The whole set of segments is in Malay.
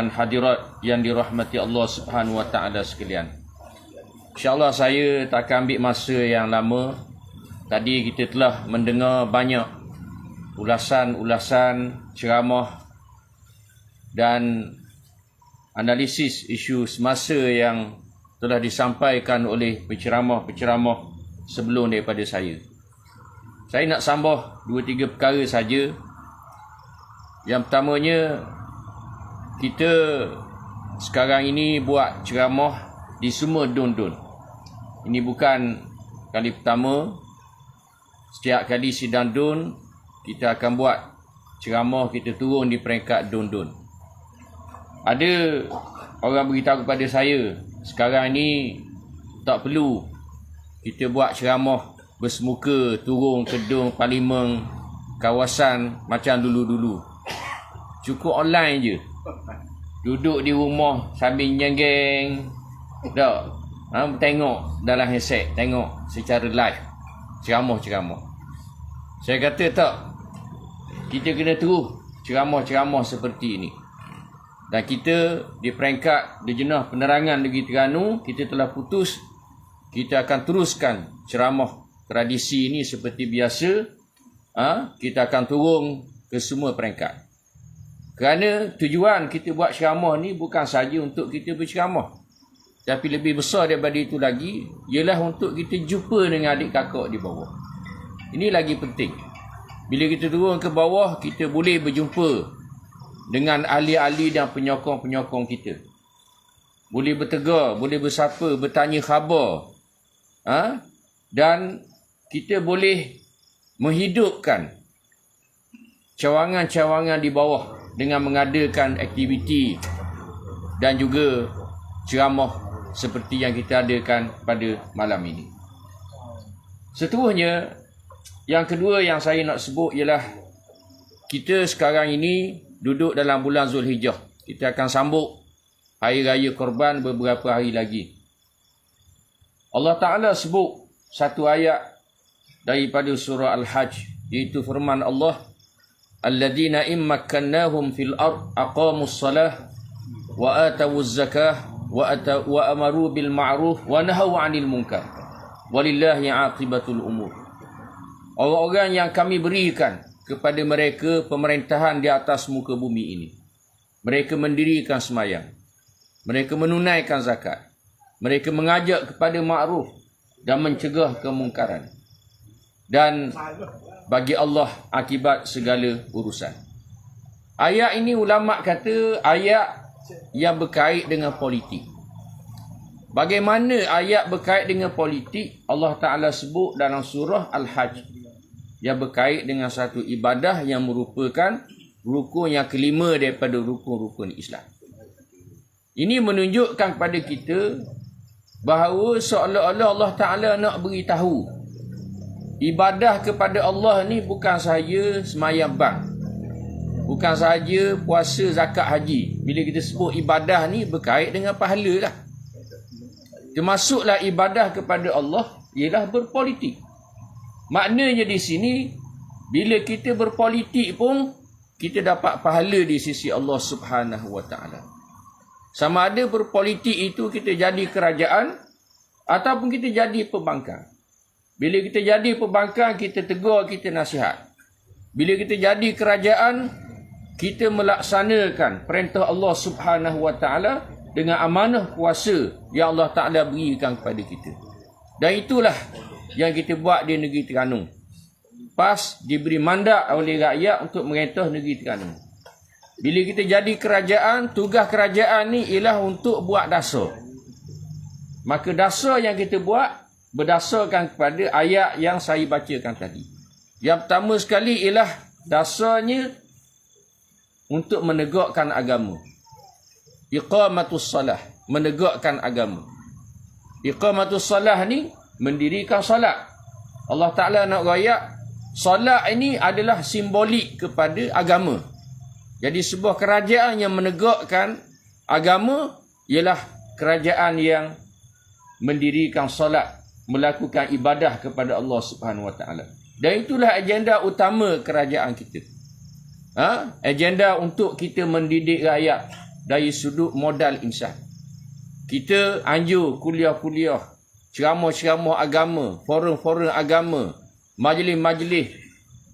dan hadirat yang dirahmati Allah Subhanahu Wa Taala sekalian. Insya-Allah saya tak ambil masa yang lama. Tadi kita telah mendengar banyak ulasan-ulasan ceramah dan analisis isu semasa yang telah disampaikan oleh penceramah-penceramah sebelum daripada saya. Saya nak sambah dua tiga perkara saja. Yang pertamanya kita sekarang ini buat ceramah di semua dun-dun. Ini bukan kali pertama. Setiap kali sidang dun, kita akan buat ceramah kita turun di peringkat dun-dun. Ada orang beritahu kepada saya, sekarang ini tak perlu kita buat ceramah bersemuka turun ke dun parlimen kawasan macam dulu-dulu. Cukup online je. Duduk di rumah sambil nyenggeng. Tak. Ha, tengok dalam headset. Tengok secara live. Ceramah-ceramah. Saya kata tak. Kita kena terus ceramah-ceramah seperti ini. Dan kita di peringkat di jenah penerangan Negeri Terengganu, kita telah putus. Kita akan teruskan ceramah tradisi ini seperti biasa. Ha, kita akan turun ke semua peringkat. Kerana tujuan kita buat ceramah ni bukan saja untuk kita berceramah. Tapi lebih besar daripada itu lagi, ialah untuk kita jumpa dengan adik kakak di bawah. Ini lagi penting. Bila kita turun ke bawah, kita boleh berjumpa dengan ahli-ahli dan penyokong-penyokong kita. Boleh bertegur, boleh bersapa, bertanya khabar. Ha? Dan kita boleh menghidupkan cawangan-cawangan di bawah dengan mengadakan aktiviti dan juga ceramah seperti yang kita adakan pada malam ini. Seterusnya, yang kedua yang saya nak sebut ialah kita sekarang ini duduk dalam bulan Zulhijjah. Kita akan sambut Hari Raya Korban beberapa hari lagi. Allah Ta'ala sebut satu ayat daripada surah Al-Hajj iaitu firman Allah الذين إن مكناهم zakah wa أقاموا wa amaru bil ma'ruf wa ونهوا 'anil المنكر walillahi 'aqibatul umur Orang-orang yang kami berikan kepada mereka pemerintahan di atas muka bumi ini. Mereka mendirikan semayang. Mereka menunaikan zakat. Mereka mengajak kepada ma'ruf dan mencegah kemungkaran. Dan bagi Allah akibat segala urusan. Ayat ini ulama kata ayat yang berkait dengan politik. Bagaimana ayat berkait dengan politik Allah Taala sebut dalam surah Al-Hajj yang berkait dengan satu ibadah yang merupakan rukun yang kelima daripada rukun-rukun Islam. Ini menunjukkan kepada kita bahawa seolah-olah Allah Taala nak beritahu ibadah kepada Allah ni bukan sahaja semayang bang. Bukan sahaja puasa zakat haji. Bila kita sebut ibadah ni berkait dengan pahala lah. Termasuklah ibadah kepada Allah ialah berpolitik. Maknanya di sini bila kita berpolitik pun kita dapat pahala di sisi Allah Subhanahu Wa Taala. Sama ada berpolitik itu kita jadi kerajaan ataupun kita jadi pembangkang. Bila kita jadi pembangkang, kita tegur, kita nasihat. Bila kita jadi kerajaan, kita melaksanakan perintah Allah Subhanahu Wa Taala dengan amanah kuasa yang Allah Taala berikan kepada kita. Dan itulah yang kita buat di negeri Terengganu. Pas diberi mandat oleh rakyat untuk merintah negeri Terengganu. Bila kita jadi kerajaan, tugas kerajaan ni ialah untuk buat dasar. Maka dasar yang kita buat berdasarkan kepada ayat yang saya bacakan tadi. Yang pertama sekali ialah dasarnya untuk menegakkan agama. Iqamatus salah, menegakkan agama. Iqamatus salah ni mendirikan salat. Allah Taala nak raya salat ini adalah simbolik kepada agama. Jadi sebuah kerajaan yang menegakkan agama ialah kerajaan yang mendirikan salat melakukan ibadah kepada Allah Subhanahu Wa Taala. Dan itulah agenda utama kerajaan kita. Ha? Agenda untuk kita mendidik rakyat dari sudut modal insan. Kita anjur kuliah-kuliah, ceramah-ceramah agama, forum-forum agama, majlis-majlis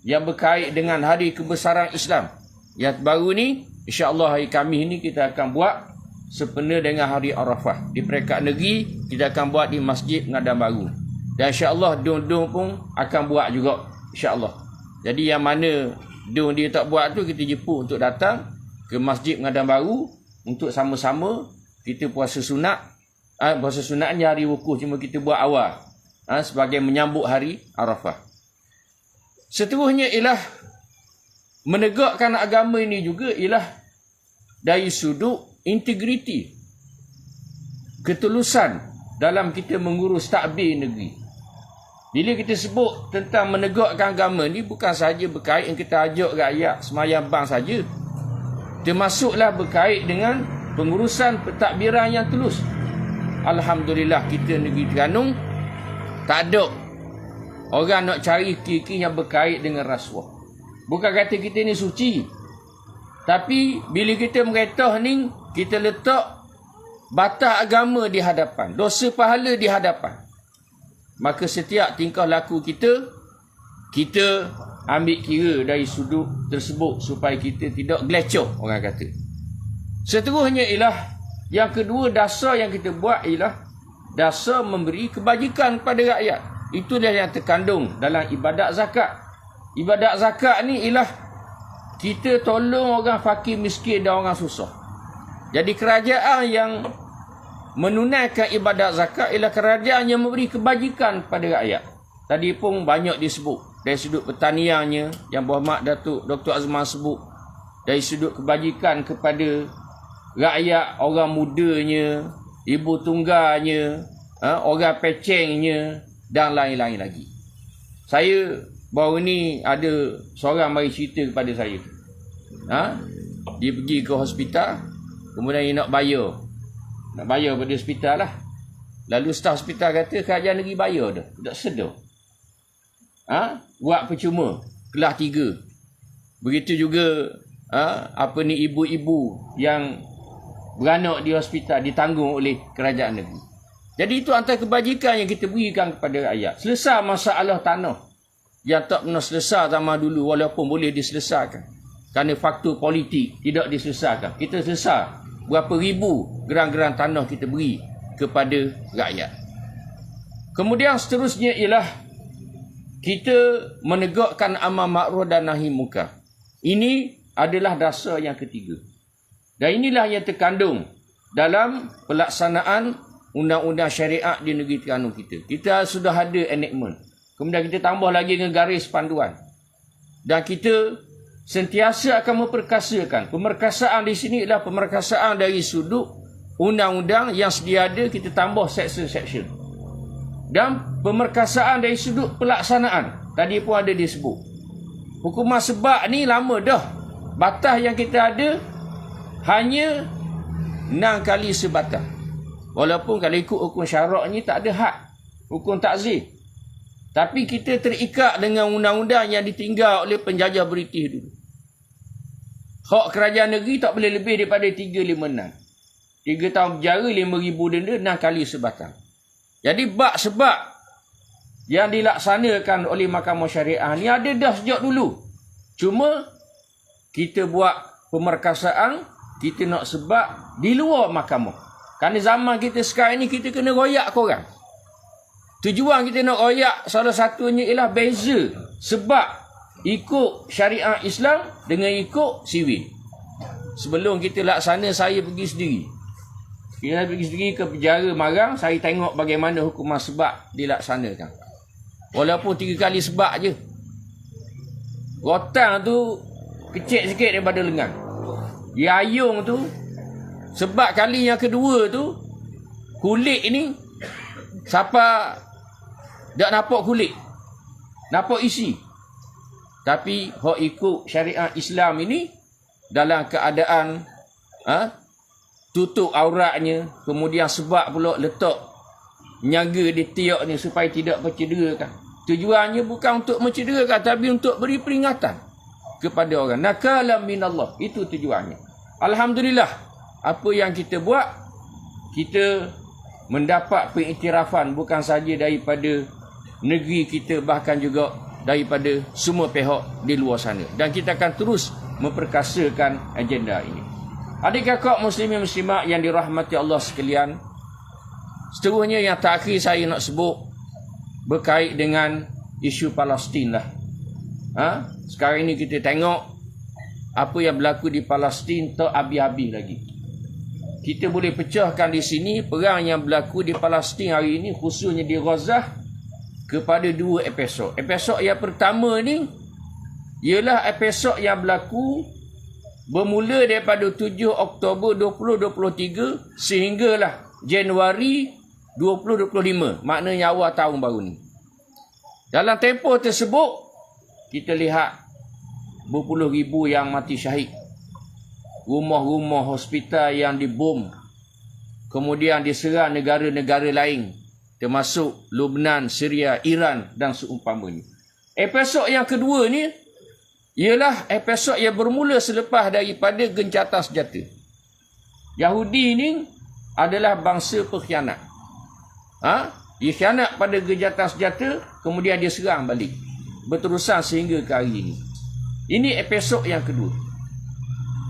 yang berkait dengan hari kebesaran Islam. Yang baru ni, insya-Allah hari Khamis ni kita akan buat sepenuh dengan hari Arafah. Di peringkat negeri, kita akan buat di Masjid Ngadam Baru. Dan insya-Allah dun-dun pun akan buat juga insya-Allah. Jadi yang mana dun dia tak buat tu kita jemput untuk datang ke Masjid Ngadam Baru untuk sama-sama kita puasa sunat. Ha, puasa sunat ni hari wukuf cuma kita buat awal. Ha, sebagai menyambut hari Arafah. Seterusnya ialah menegakkan agama ini juga ialah dari sudut integriti ketulusan dalam kita mengurus takbir negeri. Bila kita sebut tentang menegakkan agama ni bukan saja berkait dengan kita ajak rakyat semayang bang saja. Termasuklah berkait dengan pengurusan pentadbiran yang tulus. Alhamdulillah kita negeri Terengganu tak ada orang nak cari kiki yang berkait dengan rasuah. Bukan kata kita ni suci tapi bila kita meretah ni kita letak batas agama di hadapan, dosa pahala di hadapan. Maka setiap tingkah laku kita, kita ambil kira dari sudut tersebut supaya kita tidak gelecoh orang kata. Seterusnya ialah yang kedua dasar yang kita buat ialah dasar memberi kebajikan kepada rakyat. Itulah yang terkandung dalam ibadat zakat. Ibadat zakat ni ialah kita tolong orang fakir miskin dan orang susah. Jadi kerajaan yang menunaikan ibadat zakat ialah kerajaan yang memberi kebajikan kepada rakyat. Tadi pun banyak disebut dari sudut pertaniannya yang Berhormat Datuk Dr. Azman sebut dari sudut kebajikan kepada rakyat, orang mudanya, ibu tunggalnya, ha, orang pecengnya dan lain-lain lagi. Saya baru ni ada seorang mari cerita kepada saya. Ha? Dia pergi ke hospital, Kemudian dia nak bayar. Nak bayar pada hospital lah. Lalu staf hospital kata kerajaan negeri bayar dah. Tak sedar. Ha? Buat percuma. Kelas tiga. Begitu juga ha? apa ni ibu-ibu yang beranak di hospital ditanggung oleh kerajaan negeri. Jadi itu antara kebajikan yang kita berikan kepada rakyat. Selesai masalah tanah yang tak pernah selesai zaman dulu walaupun boleh diselesaikan. Kerana faktor politik tidak diselesaikan. Kita selesai berapa ribu gerang-gerang tanah kita beri kepada rakyat. Kemudian seterusnya ialah kita menegakkan amal makruh dan nahi muka. Ini adalah dasar yang ketiga. Dan inilah yang terkandung dalam pelaksanaan undang-undang syariat di negeri Terengganu kita. Kita sudah ada enactment. Kemudian kita tambah lagi dengan garis panduan. Dan kita sentiasa akan memperkasakan. Pemerkasaan di sini adalah pemerkasaan dari sudut undang-undang yang sedia ada kita tambah section-section. Dan pemerkasaan dari sudut pelaksanaan. Tadi pun ada disebut. Hukuman sebab ni lama dah. Batas yang kita ada hanya 6 kali sebatang. Walaupun kalau ikut hukum syarak ni tak ada had. Hukum takzir. Tapi kita terikat dengan undang-undang yang ditinggal oleh penjajah British dulu. Hak kerajaan negeri tak boleh lebih daripada 356. 3 tahun penjara, 5,000 denda, 6 kali sebatang. Jadi bak sebab yang dilaksanakan oleh Mahkamah Syariah ni ada dah sejak dulu. Cuma kita buat pemerkasaan, kita nak sebab di luar mahkamah. Kerana zaman kita sekarang ni kita kena royak korang. Tujuan kita nak royak salah satunya ialah beza. Sebab ikut syariat Islam dengan ikut sivil. Sebelum kita laksana saya pergi sendiri. Kita pergi sendiri ke penjara Marang, saya tengok bagaimana hukuman sebab dilaksanakan. Walaupun tiga kali sebab je. Rotang tu kecil sikit daripada lengan. Yayung tu sebab kali yang kedua tu kulit ni siapa tak nampak kulit. Nampak isi. Tapi hok ikut syariat Islam ini dalam keadaan ha, tutup auratnya, kemudian sebab pula letak nyaga di tiak ni supaya tidak mencederakan. Tujuannya bukan untuk mencederakan tapi untuk beri peringatan kepada orang. Nakalam minallah. Itu tujuannya. Alhamdulillah. Apa yang kita buat, kita mendapat pengiktirafan bukan saja daripada negeri kita bahkan juga daripada semua pihak di luar sana. Dan kita akan terus memperkasakan agenda ini. Adik kakak muslimin muslimat yang dirahmati Allah sekalian. Seterusnya yang terakhir saya nak sebut berkait dengan isu Palestin lah. Ha? Sekarang ini kita tengok apa yang berlaku di Palestin tak habis-habis lagi. Kita boleh pecahkan di sini perang yang berlaku di Palestin hari ini khususnya di Gaza kepada dua episod. Episod yang pertama ni ialah episod yang berlaku bermula daripada 7 Oktober 2023 sehinggalah Januari 2025 maknanya awal tahun baru ni. Dalam tempoh tersebut kita lihat berpuluh ribu yang mati syahid. Rumah-rumah hospital yang dibom. Kemudian diserang negara-negara lain termasuk Lubnan, Syria, Iran dan seumpamanya. Episod yang kedua ni ialah episod yang bermula selepas daripada gencatan senjata. Yahudi ni adalah bangsa pengkhianat. Ha? Dia khianat pada gencatan senjata, kemudian dia serang balik. Berterusan sehingga ke hari ini. Ini episod yang kedua.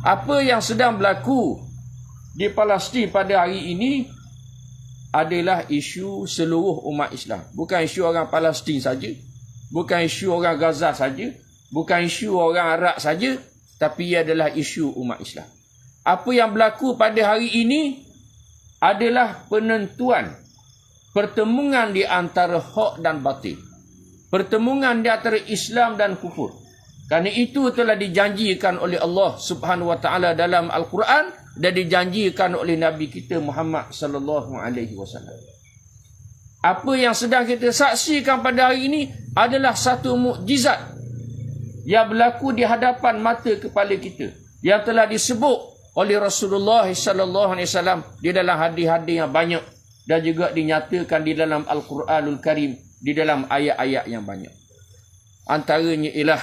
Apa yang sedang berlaku di Palestin pada hari ini adalah isu seluruh umat Islam. Bukan isu orang Palestin saja, bukan isu orang Gaza saja, bukan isu orang Arab saja, tapi ia adalah isu umat Islam. Apa yang berlaku pada hari ini adalah penentuan pertemuan di antara hak dan batil. Pertemuan di antara Islam dan kufur. Kerana itu telah dijanjikan oleh Allah Subhanahu Wa Taala dalam Al-Quran dan dijanjikan oleh Nabi kita Muhammad sallallahu alaihi wasallam. Apa yang sedang kita saksikan pada hari ini adalah satu mukjizat yang berlaku di hadapan mata kepala kita yang telah disebut oleh Rasulullah sallallahu alaihi wasallam di dalam hadis-hadis yang banyak dan juga dinyatakan di dalam Al-Quranul Karim di dalam ayat-ayat yang banyak. Antaranya ialah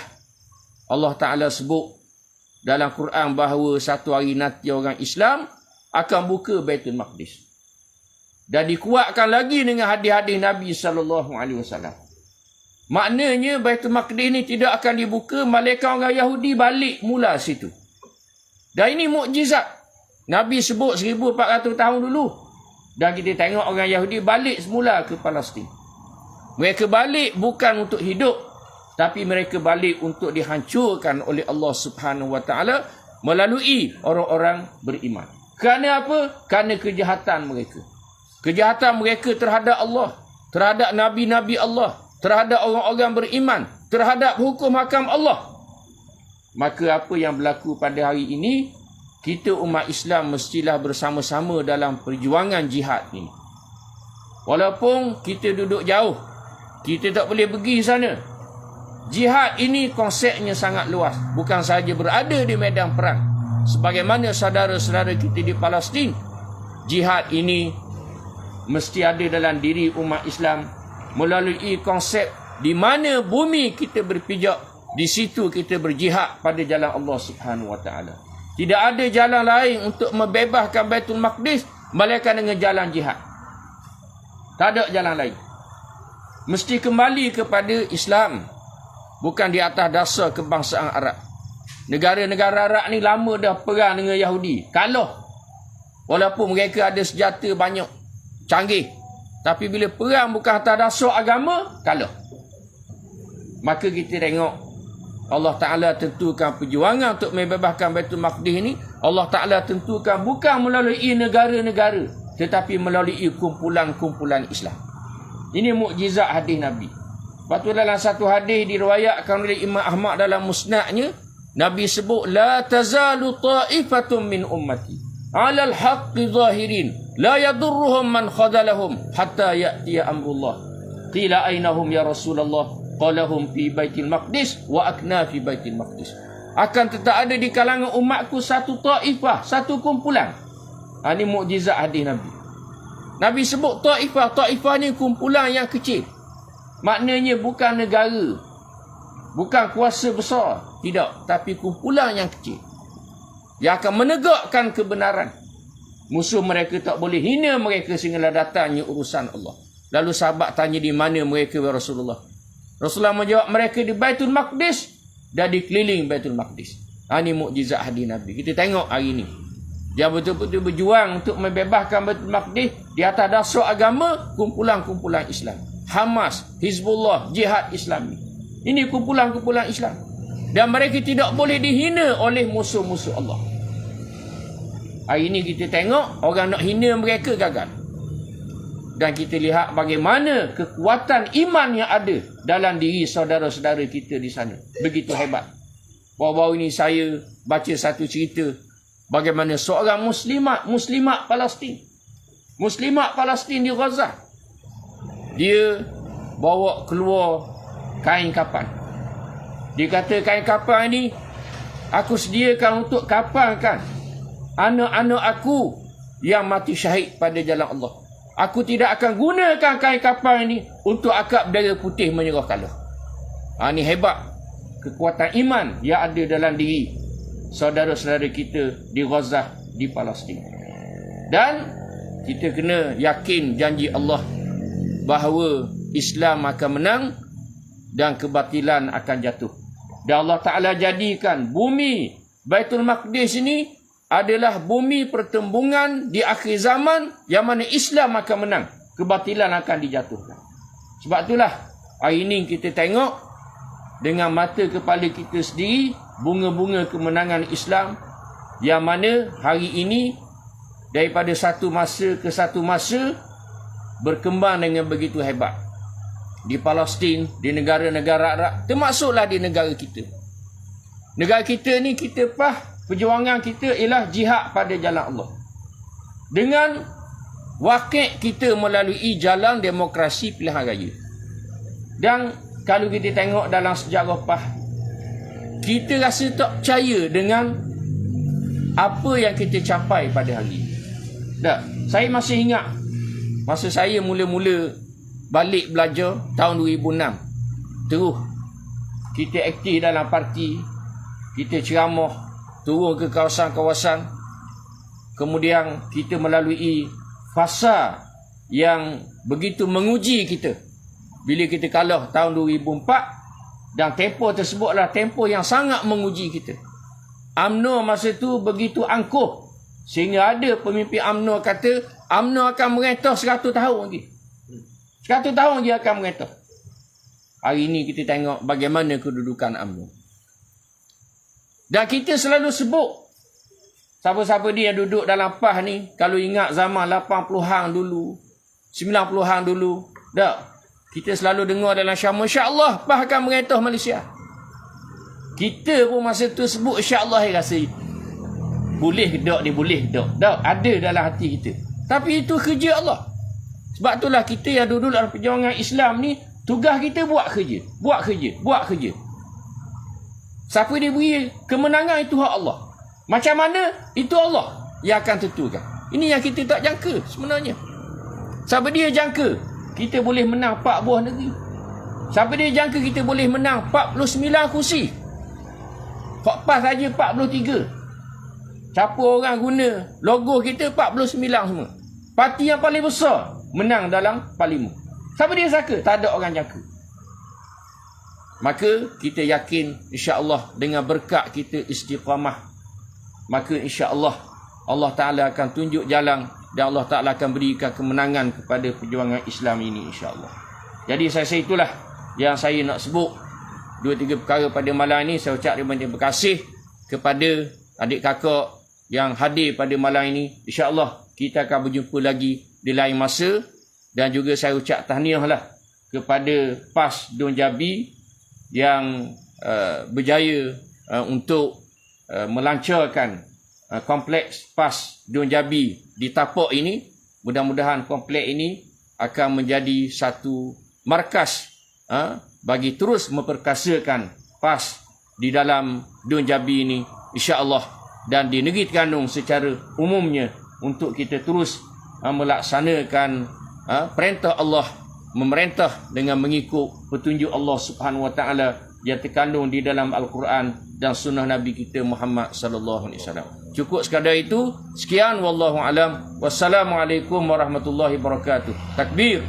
Allah Taala sebut dalam Quran bahawa satu hari nanti orang Islam akan buka Baitul Maqdis. Dan dikuatkan lagi dengan hadis-hadis Nabi sallallahu alaihi wasallam. Maknanya Baitul Maqdis ini tidak akan dibuka malaikat orang Yahudi balik mula situ. Dan ini mukjizat. Nabi sebut 1400 tahun dulu. Dan kita tengok orang Yahudi balik semula ke Palestin. Mereka balik bukan untuk hidup tapi mereka balik untuk dihancurkan oleh Allah Subhanahu Wa Taala melalui orang-orang beriman. Kerana apa? Kerana kejahatan mereka. Kejahatan mereka terhadap Allah, terhadap nabi-nabi Allah, terhadap orang-orang beriman, terhadap hukum hakam Allah. Maka apa yang berlaku pada hari ini, kita umat Islam mestilah bersama-sama dalam perjuangan jihad ini. Walaupun kita duduk jauh, kita tak boleh pergi sana, Jihad ini konsepnya sangat luas. Bukan sahaja berada di medan perang. Sebagaimana saudara-saudara kita di Palestin. Jihad ini mesti ada dalam diri umat Islam. Melalui konsep di mana bumi kita berpijak. Di situ kita berjihad pada jalan Allah Subhanahu Wa Taala. Tidak ada jalan lain untuk membebaskan Baitul Maqdis. Melainkan dengan jalan jihad. Tak ada jalan lain. Mesti kembali kepada Islam. Bukan di atas dasar kebangsaan Arab. Negara-negara Arab ni lama dah perang dengan Yahudi. Kalau walaupun mereka ada senjata banyak, canggih. Tapi bila perang bukan atas dasar agama, kalau. Maka kita tengok Allah Ta'ala tentukan perjuangan untuk membebaskan Baitul Maqdis ini. Allah Ta'ala tentukan bukan melalui negara-negara. Tetapi melalui kumpulan-kumpulan Islam. Ini mukjizat hadis Nabi. Lepas tu dalam satu hadis diriwayatkan oleh Imam Ahmad dalam musnadnya, Nabi sebut la tazalu ta'ifatun min ummati 'ala al-haqqi zahirin la yadurruhum man khadalahum hatta ya'ti amrullah. Qila aynahum ya Rasulullah? Qalahum fi Baitul Maqdis wa akna fi Baitul Maqdis. Akan tetap ada di kalangan umatku satu ta'ifah, satu kumpulan. Ha, ini mukjizat hadis Nabi. Nabi sebut ta'ifah, ta'ifah ni kumpulan yang kecil. Maknanya bukan negara. Bukan kuasa besar. Tidak. Tapi kumpulan yang kecil. Yang akan menegakkan kebenaran. Musuh mereka tak boleh hina mereka sehingga datangnya urusan Allah. Lalu sahabat tanya di mana mereka ya Rasulullah. Rasulullah menjawab mereka di Baitul Maqdis dan di keliling Baitul Maqdis. Ini ha, mukjizat hadir Nabi. Kita tengok hari ini. Dia betul-betul berjuang untuk membebaskan Baitul Maqdis di atas dasar agama kumpulan-kumpulan Islam. Hamas, Hizbullah, Jihad Islami. Ini kumpulan-kumpulan Islam. Dan mereka tidak boleh dihina oleh musuh-musuh Allah. Hari ini kita tengok orang nak hina mereka gagal. Dan kita lihat bagaimana kekuatan iman yang ada dalam diri saudara-saudara kita di sana. Begitu hebat. Baru-baru ini saya baca satu cerita bagaimana seorang muslimat, muslimat Palestin. Muslimat Palestin di Gaza. Dia bawa keluar kain kapan. Dia kata kain kapan ini aku sediakan untuk kapankan anak-anak aku yang mati syahid pada jalan Allah. Aku tidak akan gunakan kain kapal ini untuk akap bendera putih menyerah kalah. Ha, ini hebat kekuatan iman yang ada dalam diri saudara-saudara kita di Gaza, di Palestin. Dan kita kena yakin janji Allah bahawa Islam akan menang dan kebatilan akan jatuh. Dan Allah Ta'ala jadikan bumi Baitul Maqdis ini adalah bumi pertembungan di akhir zaman yang mana Islam akan menang. Kebatilan akan dijatuhkan. Sebab itulah hari ini kita tengok dengan mata kepala kita sendiri bunga-bunga kemenangan Islam yang mana hari ini daripada satu masa ke satu masa berkembang dengan begitu hebat. Di Palestin, di negara-negara Arab, termasuklah di negara kita. Negara kita ni kita pah perjuangan kita ialah jihad pada jalan Allah. Dengan wakil kita melalui jalan demokrasi pilihan raya. Dan kalau kita tengok dalam sejarah PAH, kita rasa tak percaya dengan apa yang kita capai pada hari ini. Tak, saya masih ingat masa saya mula-mula balik belajar tahun 2006. Terus kita aktif dalam parti, kita ceramah. Turun ke kawasan-kawasan. Kemudian kita melalui fasa yang begitu menguji kita. Bila kita kalah tahun 2004 dan tempoh tersebutlah tempoh yang sangat menguji kita. UMNO masa itu begitu angkuh. Sehingga ada pemimpin UMNO kata UMNO akan merentah 100 tahun lagi 100 tahun dia akan merentah hari ini kita tengok bagaimana kedudukan UMNO dan kita selalu sebut siapa-siapa dia yang duduk dalam PAH ni kalau ingat zaman 80-an dulu, 90-an dulu, tak. Kita selalu dengar dalam syama insya-Allah PAH akan merentah Malaysia. Kita pun masa tu sebut insya-Allah rasa boleh ke tak dia boleh tak. Tak ada dalam hati kita. Tapi itu kerja Allah. Sebab itulah kita yang duduk dalam perjuangan Islam ni tugas kita buat kerja, buat kerja, buat kerja. Siapa dia beri kemenangan itu hak Allah. Macam mana itu Allah yang akan tentukan. Ini yang kita tak jangka sebenarnya. Siapa dia jangka kita boleh menang 4 buah negeri. Siapa dia jangka kita boleh menang 49 kursi. Kok pas saja 43. Siapa orang guna logo kita 49 semua. Parti yang paling besar menang dalam parlimen. Siapa dia sangka? Tak ada orang jangka. Maka kita yakin insya-Allah dengan berkat kita istiqamah. Maka insya-Allah Allah Taala akan tunjuk jalan dan Allah Taala akan berikan kemenangan kepada perjuangan Islam ini insya-Allah. Jadi saya rasa itulah yang saya nak sebut dua tiga perkara pada malam ini saya ucap terima kasih kepada adik kakak yang hadir pada malam ini. Insya-Allah kita akan berjumpa lagi di lain masa dan juga saya ucap tahniahlah kepada PAS Don Jabi yang uh, berjaya uh, untuk uh, melancarkan uh, kompleks PAS Dun Jabi di Tapok ini. Mudah-mudahan kompleks ini akan menjadi satu markas uh, bagi terus memperkasakan PAS di dalam Dun Jabi ini insya-Allah dan di negeri Terengganu secara umumnya untuk kita terus uh, melaksanakan uh, perintah Allah memerintah dengan mengikut petunjuk Allah Subhanahu Wa Taala yang terkandung di dalam Al-Quran dan sunnah Nabi kita Muhammad sallallahu alaihi wasallam. Cukup sekadar itu. Sekian wallahu alam. Wassalamualaikum warahmatullahi wabarakatuh. Takbir.